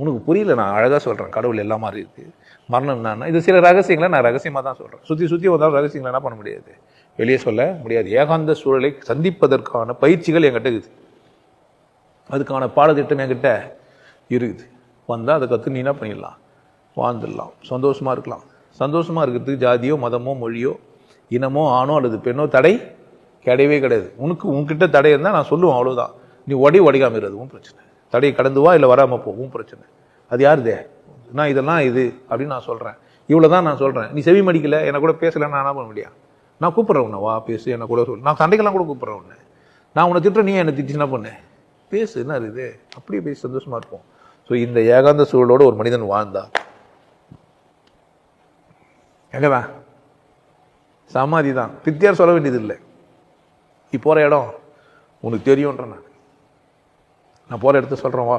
உனக்கு புரியல நான் அழகாக சொல்கிறேன் கடவுள் எல்லா மாதிரி இருக்குது மரணம் என்னன்னா இது சில ரகசியங்களை நான் ரகசியமாக தான் சொல்கிறேன் சுற்றி சுற்றி வந்தாலும் ரகசியங்களை என்ன பண்ண முடியாது. வெளியே சொல்ல முடியாது. ஏகாந்த சூழலை சந்திப்பதற்கான பயிற்சிகள் என்கிட்ட இருக்குது. அதுக்கான பாடத்திட்டம் என்கிட்ட இருக்குது. வந்தால் அதை கற்று நீ என்ன பண்ணிடலாம். வாழ்ந்துடலாம். சந்தோஷமாக இருக்கலாம். சந்தோஷமாக இருக்கிறதுக்கு ஜாதியோ மதமோ மொழியோ இனமோ ஆணோ அல்லது பெண்ணோ தடை கிடையவே கிடையாது. உனக்கு உன்கிட்ட தடை இருந்தால் நான் சொல்லுவேன் அவ்வளோதான் நீ ஒடி ஒடிக்காமல் இரு அதுவும் பிரச்சனை. தடையை கடந்து வா இல்லை வராமல் போகும் பிரச்சனை. அது யாருதே நான் இதெல்லாம் இது அப்படின்னு நான் சொல்கிறேன் இவ்வளோ தான் நான் சொல்கிறேன் நீ செவி மடிக்கல என்னை கூட பேசலைன்னு நான் என்ன பண்ண முடியாது நான் கூப்பிட்றேன் உன்னை வா பேசு என்னை கூட சொல்லு. நான் சண்டைக்கெல்லாம் கூட கூப்பிட்றேன் உன்னை. நான் உன்னை திட்டுற நீ என்னை திட்டு என்ன பண்ணேன் பேசு என்ன இது? அப்படியே பேசி சந்தோஷமாக இருப்போம். ஸோ இந்த ஏகாந்த சூழலோடு ஒரு மனிதன் வாழ்ந்தா எங்கவா சமாதி தான் பித்தியார் சொல்ல வேண்டியது இல்லை. நீ போகிற இடம் உனக்கு தெரியுன்ற நான். நான் போகிற இடத்த சொல்கிறேன் வா.